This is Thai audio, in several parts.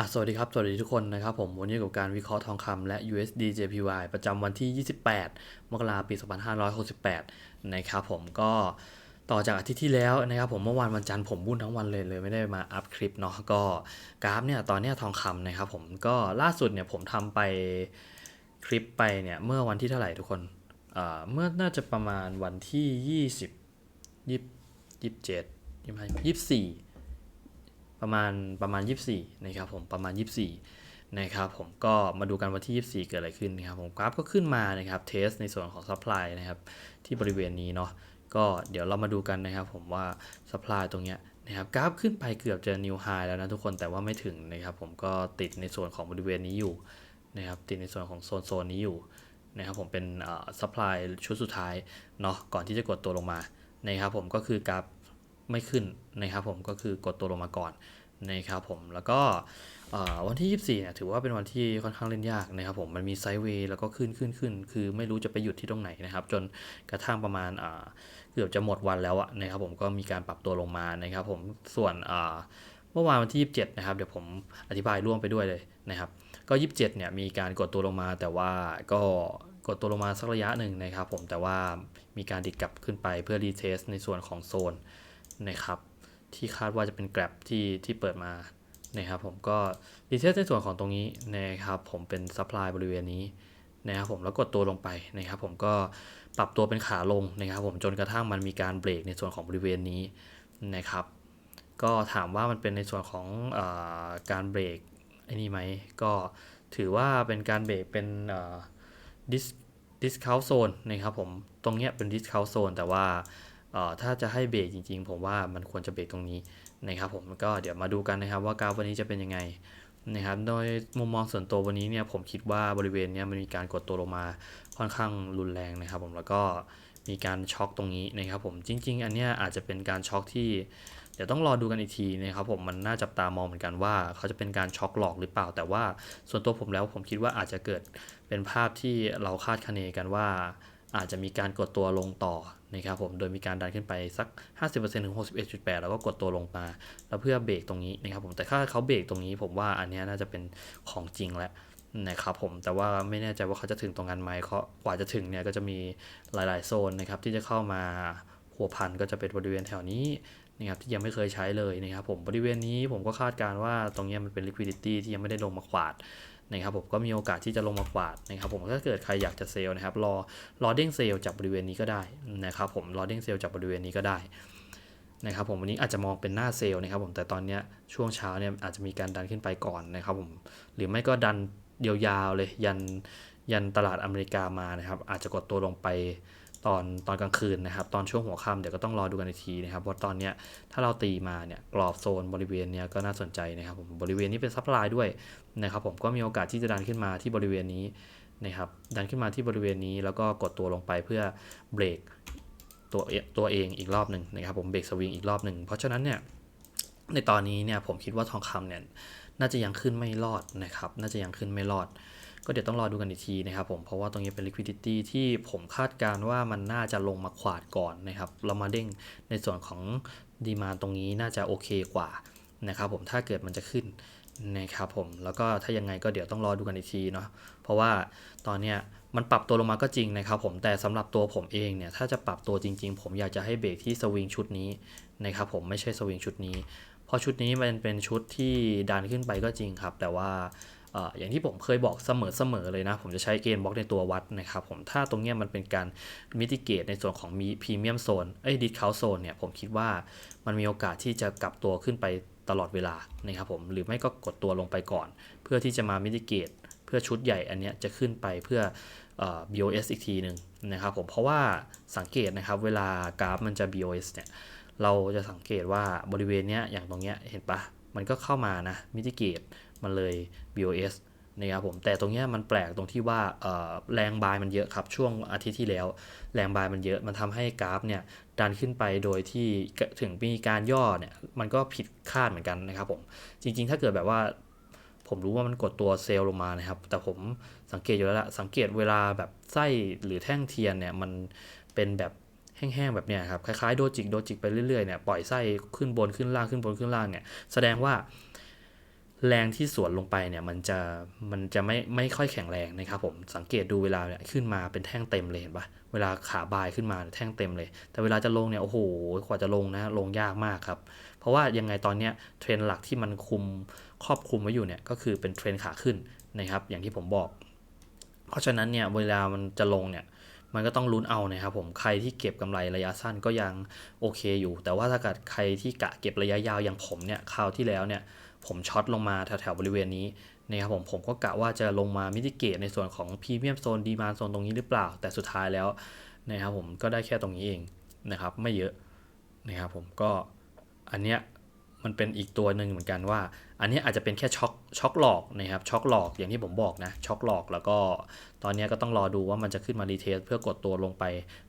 อะสวัสดีครับ สวัสดีทุกคนนะครับผมวันนี้กับการวิเคราะห์ทองคำและ USD JPY ประจำวันที่ 28 มกราปี 2568 นะครับผมก็ต่อจากอาทิตย์ที่แล้วนะครับผมเมื่อวานวันจันทร์ผมวุ่นทั้งวันเลยเลยไม่ได้มาอัพคลิปเนาะก็กราฟเนี่ยตอนนี้ทองคำนะครับผมก็ล่าสุดเนี่ยผมทำไปคลิปไปเนี่ยเมื่อวันที่เท่าไหร่ทุกคนเอ่อเมื่อน่าจะประมาณวันที่ 20 20 27 25 24 ประมาณประมาณ 24นะครับผมประมาณ 24นะครับผมก็มาดูกันวันที่ 24 เกิดอะไรขึ้นนะครับผมกราฟก็ขึ้นมานะครับเทสในส่วนของ supply นะครับที่บริเวณนี้เนาะก็เดี๋ยวเรามาดูกันนะครับผมว่า supply ตรงเนี้ยนะครับกราฟขึ้นไปเกือบจะ new high แล้วนะทุกคนแต่ว่าไม่ถึงนะครับผมก็ติดในส่วนของบริเวณนี้อยู่นะครับติดในส่วนของโซนโซนนี้อยู่นะครับผมเป็นเอ่อ supply ชุดสุดท้ายเนาะก่อนที่จะกดตัวลงมานะครับผมก็คือกราฟ ไม่ขึ้นนะครับผมก็คือกดตัวลงมาก่อนนะครับผมแล้วก็วันที่ 24เนี่ยถือว่าเป็นวันที่ค่อนข้างเล่นยากนะครับผมมันมีไซด์เวย์แล้วก็ขึ้นขึ้นขึ้นคือไม่รู้จะไปหยุดที่ตรงไหนนะครับ จนกระทั่งประมาณเกือบจะหมดวันแล้วอะนะครับผมก็มีการปรับตัวลงมานะครับผมส่วนเมื่อวานวันที่ 27 นะครับ เดี๋ยวผมอธิบายร่วมไปด้วยเลยนะครับ ก็ 27 เนี่ยมีการกดตัวลงมาแต่ว่าก็กดตัวลงมาสักระยะหนึ่งนะครับผมแต่ว่ามีการดิดกลับขึ้นไปเพื่อรีเทสในส่วนของโซน นะครับที่คาดว่าจะเป็น Grab ที่ที่เปิดมานะครับผมก็ดีเทลในส่วนของตรงนี้นะครับผมเป็น supply บริเวณนี้นะครับผมแล้วกดตัวลงไปนะครับผมก็ปรับตัวเป็นขาลงนะครับผมจนกระทั่งมันมีการเบรกในส่วนของบริเวณนี้นะครับ ก็ถามว่ามันเป็นในส่วนของอาการเบรกไอ้นี่ไหมก็ถือว่าเป็นการเบรกเป็นดิสดิสคาวโซนนะครับผมตรงเนี้ยเป็นดิสคาวโซนแต่ว่า ถ้าจะให้เบรกจริงๆ ผมว่ามันควรจะเบรกตรงนี้นะครับผมก็เดี๋ยวมาดูกันนะครับว่ากราฟวันนี้จะเป็นยังไงนะครับโดยมุมมองส่วนตัววันนี้เนี่ยผมคิดว่าบริเวณเนี้ยมันมีการกดตัวลงมาค่อนข้างรุนแรงนะครับ ผมแล้วก็มีการช็อคตรงนี้นะครับผมจริง ๆ อันเนี้ยอาจจะเป็นการช็อคที่เดี๋ยวต้องรอดูกันอีกทีนะครับผมมันน่าจับตามองเหมือนกันว่า เขาจะเป็นการช็อคหลอกหรือเปล่า แต่ว่าส่วนตัวผมแล้วผมคิดว่าอาจจะเกิดเป็นภาพที่เราคาดคะเนกันว่า อาจจะมีการกดตัวลงต่อนะครับผม โดยมีการดันขึ้นไปสัก 50%ถึง 61.8 แล้วก็กดตัวลงมา แล้วเพื่อเบรกตรงนี้นะครับผม แต่ถ้าเขาเบรกตรงนี้ผมว่าอันนี้น่าจะเป็นของจริงแล้วนะครับผม แต่ว่าไม่แน่ใจว่าเขาจะถึงตรงนั้นไหมเขากว่าจะถึงเนี่ยก็จะมีหลาย ๆ โซนนะครับที่จะเข้ามาพัวพันก็จะเป็นบริเวณแถวนี้นะครับที่ยังไม่เคยใช้เลยนะครับผมบริเวณนี้ผมก็คาดการณ์ว่าตรงนี้มันเป็น liquidity ที่ยังไม่ได้ลงมาขวาด นะครับผมก็มีโอกาสที่จะลงมากวาดนะครับผมถ้าเกิดใครอยากจะเซลล์นะครับรอรอเด้งเซลล์จากบริเวณนี้ก็ได้นะครับผมรอเด้งเซลล์จากบริเวณนี้ก็ได้นะครับผมวันนี้อาจจะมองเป็นหน้าเซลล์นะครับผมแต่ตอนนี้ช่วงเช้าเนี่ยอาจจะมีการดันขึ้นไปก่อนนะครับผมหรือไม่ก็ดันยาวๆเลยยันยันตลาดอเมริกามานะครับอาจจะกดตัวลงไป ตอนตอนกลางคืนนะครับ ตอนช่วงหัวค่ำเดี๋ยวก็ต้องรอดูกันอีกทีนะครับว่าตอนเนี้ยถ้าเราตีมาเนี่ยกรอบโซนบริเวณเนี้ยก็น่าสนใจนะครับผมบริเวณนี้เป็นซัพพลายด้วยนะครับผมก็มีโอกาสที่จะดันขึ้นมาที่บริเวณนี้นะครับดันขึ้นมาที่บริเวณนี้แล้วก็กดตัวลงไปเพื่อเบรกตัวตัวเองอีกรอบหนึ่งนะครับผมเบรกสวิงอีกรอบหนึ่งเพราะฉะนั้นเนี่ยในตอนนี้เนี่ยผมคิดว่าทองคำเนี่ยน่าจะยังขึ้นไม่รอดนะครับ น่าจะยังขึ้นไม่รอด ก็เดี๋ยวต้องรอดูกันอีกทีนะครับผมเพราะว่าตรงนี้เป็น liquidity ที่ผมคาดการณ์ว่ามันน่าจะลงมาขวาดก่อนนะครับเรามาเด้งในส่วนของดีมาตรงนี้น่าจะโอเคกว่านะครับผมถ้าเกิดมันจะขึ้นนะครับผมแล้วก็ถ้ายังไงก็เดี๋ยวต้องรอดูกันอีกทีเนาะเพราะว่าตอนเนี้ยมันปรับตัวลงมาก็จริงนะครับผมแต่สำหรับตัวผมเองเนี่ยถ้าจะปรับตัวจริง ๆ ผมอยากจะให้เบรกที่สวิงชุดนี้นะครับผมไม่ใช่สวิงชุดนี้ เพราะชุดนี้มันเป็นชุดที่ดันขึ้นไปก็จริงครับ แต่ว่า อย่างที่ผมเคยบอกเสมอๆเลยนะ ผมจะใช้เกณฑ์บล็อกในตัววัดนะครับผมถ้าตรงเนี้ยมันเป็นการมิติเกตในส่วนของมีพรีเมียมโซนเอ้ยดิสคาวโซนเนี่ยผมคิดว่ามันมีโอกาสที่จะกลับตัวขึ้นไปตลอดเวลานะครับผมหรือไม่ก็กดตัวลงไปก่อน เพื่อที่จะมามิติเกตเพื่อชุดใหญ่อันเนี้ยจะขึ้นไปเพื่ออ BOS อีกทีหนึ่งนะครับผมเพราะว่าสังเกตนะครับ เวลากราฟมันจะ BOS เนี่ยเราจะสังเกตว่าบริเวณเนี้ยอย่างตรงเนี้ยเห็นปะมันก็เข้ามานะมิติเกต มันเลย BOS นะครับผมแต่ตรงนี้มันแปลกตรงที่ว่าแรงบายมันเยอะครับช่วงอาทิตย์ที่แล้ว แรงบายมันเยอะมันทำให้กราฟเนี่ยดันขึ้นไปโดยที่ถึงมีการย่อเนี่ยมันก็ผิดคาดเหมือนกันนะครับผมจริงๆ ถ้าเกิดแบบว่า ผมรู้ว่ามันกดตัวเซลล์ลงมานะครับ แต่ผมสังเกตอยู่แล้วละสังเกตเวลาแบบไส้หรือแท่งเทียนเนี่ยมันเป็นแบบแห้งๆแบบเนี้ยครับคล้ายๆโดจิกโดจิกไปเรื่อยๆเนี่ยปล่อยไส้ขึ้นบนขึ้นล่างขึ้นบนขึ้นล่างเนี่ยแสดงว่า แรงที่สวนลงไปเนี่ยมันจะมันจะไม่ไม่ค่อยแข็งแรงนะครับผมสังเกตดูเวลาเนี่ยขึ้นมาเป็นแท่งเต็มเลยเห็นปะเวลาขาบายขึ้นมาแท่งเต็มเลย แต่เวลาจะลงเนี่ยโอ้โหกว่าจะลงนะลงยากมากครับเพราะว่ายังไงตอนเนี้ยเทรนด์หลักที่มันคุมครอบคุมไว้อยู่เนี่ยก็คือเป็นเทรนด์ขาขึ้นนะครับอย่างที่ผมบอก เพราะฉะนั้นเนี่ยเวลามันจะลงเนี่ย มันก็ต้องลุ้นเอานะครับผมใครที่เก็บกำไรระยะสั้นก็ยังโอเคอยู่ แต่ว่าถ้าเกิดใครที่กะเก็บระยะยาวอย่างผมเนี่ยคราวที่แล้วเนี่ยผมช็อตลงมาแถวๆบริเวณนี้นะครับผมผมก็กะว่าจะลงมามิติเกตในส่วนของพรีเมียมโซนดีมาโซนตรงนี้หรือเปล่า แต่สุดท้ายแล้วนะครับผมก็ได้แค่ตรงนี้เองนะครับไม่เยอะนะครับผมก็อันเนี้ยมันเป็นอีกตัวหนึ่งเหมือนกันว่า อันนี้อาจจะเป็นแค่ช็อคช็อคหลอกนะครับช็อคหลอกอย่างที่ผมบอกนะช็อคหลอกแล้วก็ตอนนี้ก็ต้องรอดูว่ามันจะขึ้นมารีเทสเพื่อกดตัวลงไป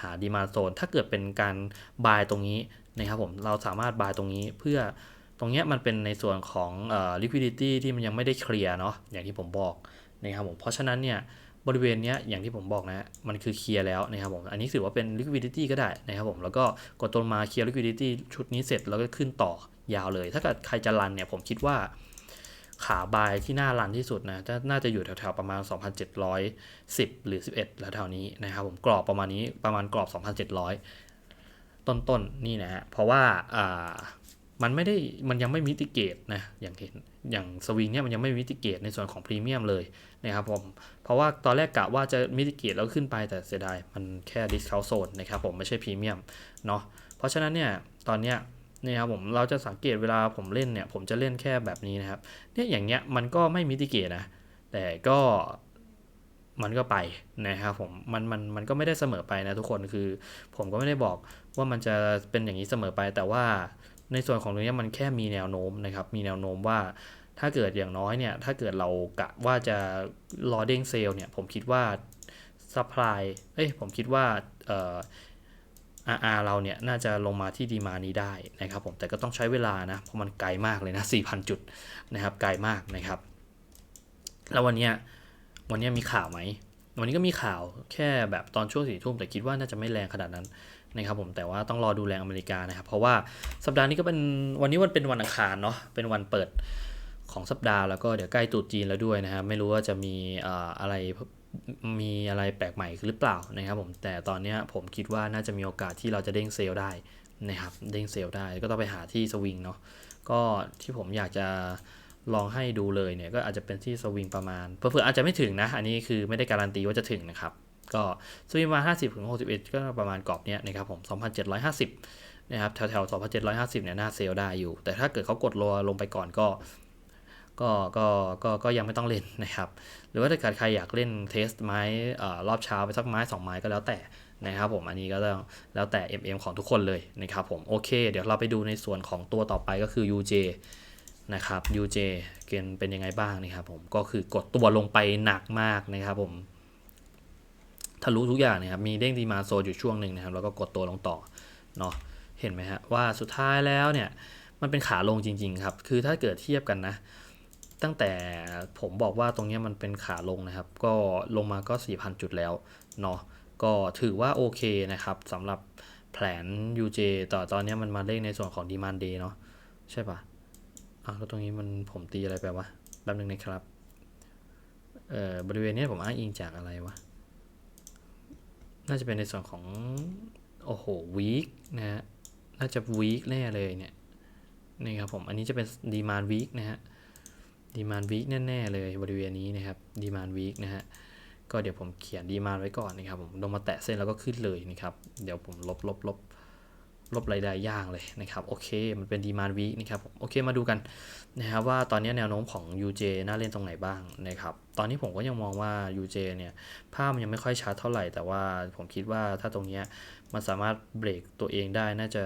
หาดีมาโซน ถ้าเกิดเป็นการบายตรงนี้นะครับผมเราสามารถบายตรงนี้เพื่อตรงนี้มันเป็นในส่วนของเอ่อ liquidity ที่มันยังไม่ได้เคลียร์เนาะอย่างที่ผมบอกนะครับผมเพราะฉะนั้นเนี่ยบริเวณนี้อย่างที่ผมบอกนะมันคือเคลียร์แล้วนะครับผมอันนี้ถือว่าเป็น liquidity ก็ได้นะครับผมแล้วก็กดตัวมาเคลียร์ liquidity ชุดนี้เสร็จแล้วก็ขึ้นต่อ ยาวเลย ถ้าเกิดใครจะรันเนี่ยผมคิดว่าขาบายที่น่ารันที่สุดนะ น่าจะอยู่แถวๆประมาณ 2,710 หรือ 11 แล้วแถวนี้นะครับผมกรอบประมาณนี้ประมาณกรอบ 2,700 ต้นๆนนี่นะฮะ เพราะว่าอ่ามันไม่ได้มันยังไม่มิติเกตนะอย่างเห็นอย่างสวิงเนี่ยมันยังไม่มิติเกตในส่วนของพรีเมียมเลยนะครับผมเพราะว่าตอนแรกกะว่าจะมิติเกตแล้วขึ้นไปแต่เสียดายมันแค่ดิสคาวโซนนะครับผมไม่ใช่พรีเมียมเนาะเพราะฉะนั้นเนี่ยตอนเนี้ย นี่ยครับผมเราจะสังเกตเวลาผมเล่นเนี่ย ผมจะเล่นแค่แบบนี้นะครับ เนี่ยอย่างเงี้ยมันก็ไม่มิติเกตนะ แต่ก็มันก็ไปนะครับผมมันมันมันก็ไม่ได้เสมอไปนะทุกคนคือผมก็ไม่ได้บอกว่ามันจะเป็นอย่างนี้เสมอไป แต่ว่าในส่วนของตรงนี้มันแค่มีแนวโน้มนะครับ มีแนวโน้มว่าถ้าเกิดอย่างน้อยเนี่ย ถ้าเกิดเรากะว่าจะรอเด้งเซลล์เนี่ย ผมคิดว่าซัพพลายเอ้ยผมคิดว่าเอ่อ RR เราเนี่ยน่าจะลงมาที่ดีมานี้ได้นะครับผมแต่ก็ต้องใช้เวลานะเพราะมันไกลมากเลยนะ 4,000 จุดนะครับไกลมากนะครับ แล้ววันนี้วันนี้มีข่าวไหม วันนี้ก็มีข่าวแค่แบบตอนช่วงสี่ทุ่มแต่คิดว่าน่าจะไม่แรงขนาดนั้นนะครับผมแต่ว่าต้องรอดูแรงอเมริกานะครับ เพราะว่าสัปดาห์นี้ก็เป็นวันนี้วันเป็นวันอังคารเนาะเป็นวันเปิดของสัปดาห์แล้วก็เดี๋ยวใกล้ตรุษจีนแล้วด้วยนะครับไม่รู้ว่าจะมีอะไร มีอะไรแปลกใหม่หรือเปล่านะครับผมแต่ตอนนี้ผมคิดว่าน่าจะมีโอกาสที่เราจะเด้งเซลล์ได้นะครับเด้งเซลล์ได้ก็ต้องไปหาที่สวิงเนาะก็ที่ผมอยากจะลองให้ดูเลยเนี่ยก็อาจจะเป็นที่สวิงประมาณเผื่อๆอาจจะไม่ถึงนะ อันนี้คือไม่ได้การันตีว่าจะถึงนะครับ ก็สวิงมา 50ถึง61 ก็ประมาณกรอบเนี้ยนะครับผม2,750นะครับแถวๆ2,750เนี่ยน่าเซลล์ได้อยู่ แต่ถ้าเกิดเขากดรัวลงไปก่อนก็ ก็ก็ก็ก็ยังไม่ต้องเล่นนะครับ หรือว่าถ้าเกิดใครอยากเล่นเทสไม้อรอบเช้าไปสักไม้ 2 ไม้ก็แล้วแต่นะครับผมอันนี้ก็ต้องแล้วแต่ MM ของทุกคนเลยนะครับผมโอเค เดี๋ยวเราไปดูในส่วนของตัวต่อไปก็คือ UJ นะครับ UJ เกณฑ์เป็นยังไงบ้างนะครับผมก็คือกดตัวลงไปหนักมากนะครับผมทะลุทุกอย่างนะครับมีเด้งดีมาโซอยู่ช่วงหนึ่งนะครับแล้วก็กดตัวลงต่อเนาะเห็นไหมฮะว่าสุดท้ายแล้วเนี่ยมันเป็นขาลงจริง ๆ ครับ คือถ้าเกิดเทียบกันนะ ตั้งแต่ผมบอกว่าตรงนี้มันเป็นขาลงนะครับ ก็ลงมาก็ 4,000 จุดแล้วเนาะก็ถือว่าโอเคนะครับสำหรับแผน UJ ต่อตอนนี้มันมาเล่นในส่วนของ Demand Day เนาะใช่ปะอะแล้วตรงนี้มันผมตีอะไรไปวะแป๊บนึงนะครับเอ่อบริเวณนี้ผมอ้างอิงจากอะไรวะ น่าจะเป็นในส่วนของ โอ้โหวีคนะฮะน่าจะวีคแน่เลยเนี่ยนี่ครับผม อันนี้จะเป็นดีมานวีคนะฮะ ดีมานวีคแน่ ๆ เลยบริเวณนี้นะครับดีมานวีคนะฮะก็เดี๋ยวผมเขียนดีมานไว้ก่อนนะครับผมลงมาแตะเส้นแล้วก็ขึ้นเลยนะครับ เดี๋ยวผมลบลบลบลบรายได้ย่างเลยนะครับ โอเค มันเป็นดีมานวีนะครับผมโอเคมาดูกันนะครับว่าตอนนี้แนวโน้มของ UJ น่าเล่นตรงไหนบ้างนะครับ ตอนนี้ผมก็ยังมองว่า UJ เนี่ยภาพมันยังไม่ค่อยชัดเท่าไหร่ แต่ว่าผมคิดว่าถ้าตรงเนี้ยมันสามารถเบรกตัวเองได้น่าจะ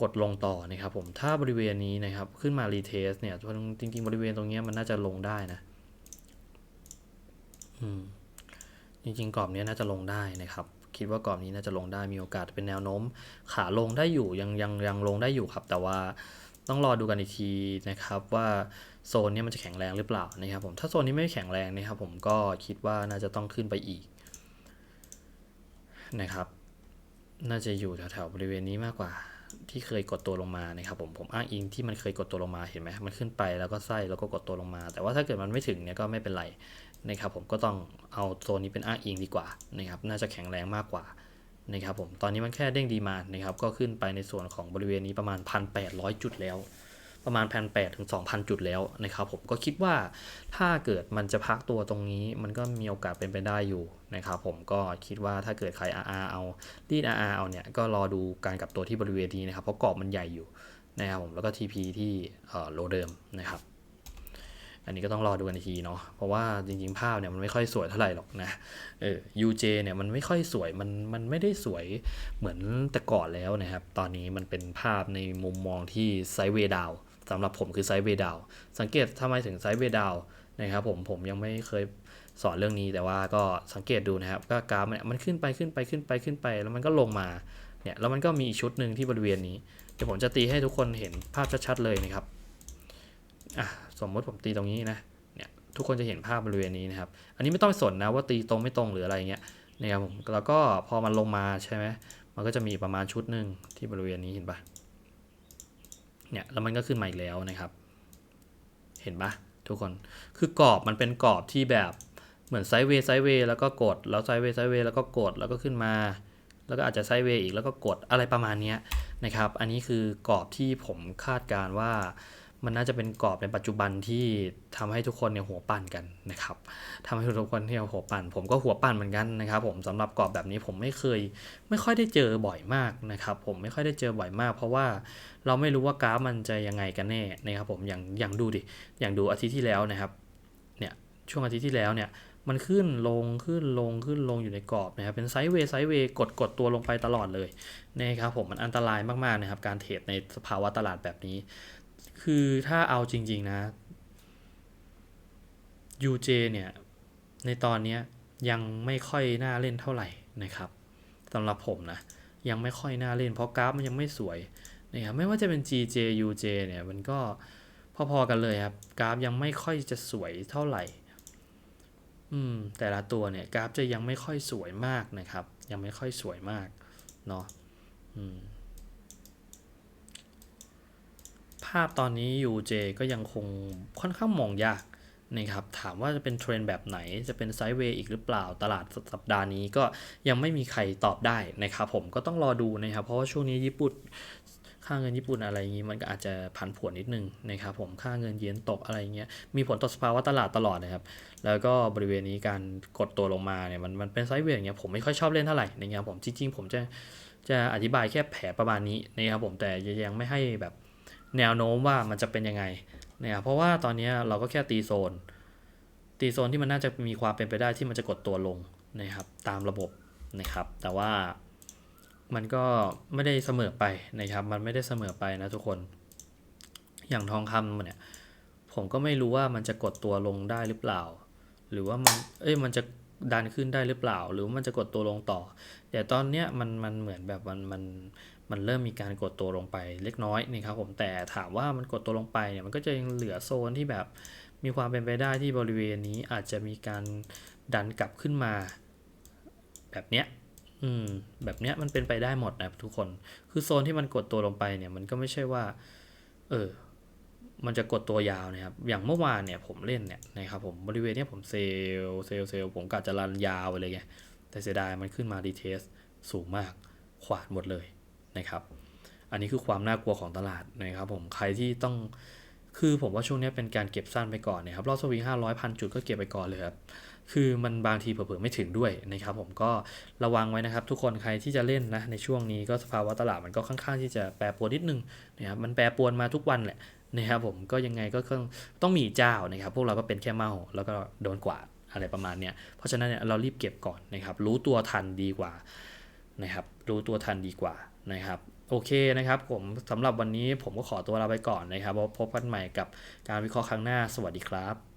กดลงต่อนะครับผมถ้าบริเวณนี้นะครับขึ้นมารีเทสเนี่ยจริงๆ บริเวณตรงนี้มันน่าจะลงได้นะอืมจริงๆกรอบนี้น่าจะลงได้นะครับ คิดว่ากรอบนี้น่าจะลงได้มีโอกาสเป็นแนวโน้ม ขาลงได้อยู่ยังยังยังลงได้อยู่ครับ แต่ว่าต้องรอดูกันอีกทีนะครับว่าโซนนี้มันจะแข็งแรงหรือเปล่านะครับผมถ้าโซนนี้ไม่แข็งแรงนะครับ ผมก็คิดว่าน่าจะต้องขึ้นไปอีกนะครับ น่าจะอยู่แถวๆบริเวณนี้มากกว่า ที่เคยกดตัวลงมานะครับผมผมอ้างอิงที่มันเคยกดตัวลงมาเห็นไหมมันขึ้นไปแล้วก็ไส้แล้วก็กดตัวลงมา แต่ว่าถ้าเกิดมันไม่ถึงเนี่ยก็ไม่เป็นไรนะครับผมก็ต้องเอาโซนนี้เป็นอ้างอิงดีกว่านะครับน่าจะแข็งแรงมากกว่านะครับผมตอนนี้มันแค่เด้งดีมานะครับก็ขึ้นไปในส่วนของบริเวณนี้ประมาณ 1,800 จุดแล้ว ประมาณ1,800ถึง2,000จุดแล้วนะครับผมก็คิดว่าถ้าเกิดมันจะพักตัวตรงนี้มันก็มีโอกาสเป็นไปได้อยู่นะครับผมก็คิดว่าถ้าเกิดใคร RR เอารีด RR เอาเนี่ยก็รอดูการกลับตัวที่บริเวณนี้นะครับเพราะกรอบมันใหญ่อยู่นะครับผมแล้วก็ TP ที่โลเดิมนะครับอันนี้ก็ต้องรอดูกันอีกทีเนาะ เพราะว่าจริงๆ ภาพเนี่ยมันไม่ค่อยสวยเท่าไหร่หรอกนะ เออ UJ เนี่ยมันไม่ค่อยสวย มันมันไม่ได้สวยเหมือนแต่ก่อนแล้วนะครับ ตอนนี้มันเป็นภาพในมุมมองที่ไซเวดาว สำหรับผมคือไซด์เวย์ดาวสังเกตทำไมถึงไซด์เวย์ดาวนะครับผมผมยังไม่เคยสอนเรื่องนี้แต่ว่าก็สังเกตดูนะครับก็กราฟเนี่ยมันขึ้นไปขึ้นไปขึ้นไปขึ้นไป แล้วมันก็ลงมาเนี่ยแล้วมันก็มีอีกชุดหนึ่งที่บริเวณนี้เดี๋ยวผมจะตีให้ทุกคนเห็นภาพชัดๆเลยนะครับอะสมมติผมตีตรงนี้นะเนี่ยทุกคนจะเห็นภาพบริเวณนี้นะครับ อันนี้ไม่ต้องไปสนนะว่าตีตรงไม่ตรงหรืออะไรเงี้ยนะครับผมแล้วก็พอมันลงมาใช่ไหมมันก็จะมีประมาณชุดหนึ่งที่บริเวณนี้เห็นปะ เนี่ยแล้วมันก็ขึ้นมาอีกแล้วนะครับ เห็นปะทุกคนคือกรอบมันเป็นกรอบที่แบบเหมือนไซด์เวย์ไซด์เวย์แล้วก็กดแล้วไซด์เวย์ไซด์เวย์แล้วก็กดแล้วก็ขึ้นมา แล้วก็อาจจะไซด์เวย์อีกแล้วก็กดอะไรประมาณนี้นะครับ อันนี้คือกรอบที่ผมคาดการว่า มันน่าจะเป็นกรอบในปัจจุบันที่ทำให้ทุกคนเนี่ยหัวปั่นกันนะครับทำให้ทุกคนที่หัวปั่น ผมก็หัวปั่นเหมือนกันนะครับ ผมสำหรับกรอบแบบนี้ผมไม่เคย ไม่ค่อยได้เจอบ่อยมากนะครับ ผมไม่ค่อยได้เจอบ่อยมาก เพราะว่าเราไม่รู้ว่ากราฟมันจะยังไงกันแน่นะครับ ผมอย่างอย่างดูดิอย่างดูอาทิตย์ที่แล้วนะครับเนี่ยช่วงอาทิตย์ที่แล้วเนี่ยมันขึ้นลงขึ้นลงขึ้นลงอยู่ในกรอบนะครับ เป็นไซด์เวย์ไซด์เวย์กดกดตัวลงไปตลอดเลยนะครับผมมันอันตรายมากๆนะครับ การเทรดในสภาวะตลาดแบบนี้ คือถ้าเอาจริง ๆ นะ UJ เนี่ย ในตอนนี้ยังไม่ค่อยน่าเล่นเท่าไหร่นะครับสำหรับผมนะ ยังไม่ค่อยน่าเล่นเพราะกราฟมันยังไม่สวยนะครับไม่ว่าจะเป็น GJ UJ เนี่ยมันก็พอๆกันเลยครับ กราฟยังไม่ค่อยจะสวยเท่าไหร่ อืม แต่ละตัวเนี่ย กราฟจะยังไม่ค่อยสวยมากนะครับ ยังไม่ค่อยสวยมาก เนาะอืม ภาพตอนนี้ UJ ก็ยังคงค่อนข้างมองยากนะครับถามว่าจะเป็นเทรนแบบไหนจะเป็นไซด์เวย์อีกหรือเปล่าตลาดสัปดาห์นี้ก็ยังไม่มีใครตอบได้นะครับผมก็ต้องรอดูนะครับเพราะว่าช่วงนี้ญี่ปุ่นค่าเงินญี่ปุ่นอะไรอย่างนี้มันก็อาจจะผันผวนนิดนึงนะครับผมค่าเงินเยนตกอะไรเงี้ยมีผลต่อสภาวะตลาดตลอดนะครับ แล้วก็บริเวณนี้การกดตัวลงมาเนี่ยมันมันเป็นไซด์เวย์อย่างเงี้ยผมไม่ค่อยชอบเล่นเท่าไหร่นะครับผมจริงๆ ผมจะจะอธิบายแค่แผลประมาณนี้นะครับผมแต่ยังไม่ให้แบบ แนวโน้มว่ามันจะเป็นยังไงเนะครับเพราะว่าตอนนี้เราก็แค่ตีโซน ตีโซนที่มันน่าจะมีความเป็นไปได้ที่มันจะกดตัวลงนะครับ ตามระบบนะครับ แต่ว่ามันก็ไม่ได้เสมอไปนะครับ มันไม่ได้เสมอไปนะทุกคน อย่างทองคำเนี่ย ผมก็ไม่รู้ว่ามันจะกดตัวลงได้หรือเปล่า หรือว่ามัน เอ้ย มันจะดันขึ้นได้หรือเปล่า หรือมันจะกดตัวลงต่อ แต่ตอนเนี้ยมันมันเหมือนแบบมันมัน มันเริ่มมีการกดตัวลงไปเล็กน้อยนะครับผมแต่ถามว่ามันกดตัวลงไปเนี่ยมันก็จะยังเหลือโซนที่แบบมีความเป็นไปได้ที่บริเวณนี้อาจจะมีการดันกลับขึ้นมา แบบเนี้ยอืมแบบเนี้ยมันเป็นไปได้หมดนะทุกคน คือโซนที่มันกดตัวลงไปเนี่ยมันก็ไม่ใช่ว่า เออมันจะกดตัวยาวนะครับ อย่างเมื่อวานเนี่ยผมเล่นเนี่ยนะครับผมบริเวณเนี้ยผมเซลเซลเซลผมกะจะรันยาวไปเลยไง แต่เสียดายมันขึ้นมาดีเทสสูงมากขวาดหมดเลย นะครับอันนี้คือความน่ากลัวของตลาดนะครับผมใครที่ต้องคือผมว่าช่วงนี้เป็นการเก็บสั้นไปก่อนนะครับรอบสวิงห้าร้อยพันจุดก็เก็บไปก่อนเลยครับคือมันบางทีเผลอๆไม่ถึงด้วยนะครับผมก็ระวังไว้นะครับ ทุกคนใครที่จะเล่นนะในช่วงนี้ก็สภาวะตลาดมันก็ค่อนข้างที่จะแปรปรวนนิดนึงนะครับมันแปรปรวนมาทุกวันแหละนะครับผมก็ยังไงก็ต้องต้องมีเจ้านะครับ พวกเราก็เป็นแค่เมาแล้วก็โดนกวาดอะไรประมาณเนี้ยเพราะฉะนั้นเนี่ยเรารีบเก็บก่อนนะครับรู้ตัวทันดีกว่านะครับรู้ตัวทันดีกว่า นะครับโอเคนะครับผมสำหรับวันนี้ผมก็ขอตัวลาไปก่อนนะครับพบกันใหม่กับการวิเคราะห์ครั้งหน้าสวัสดีครับ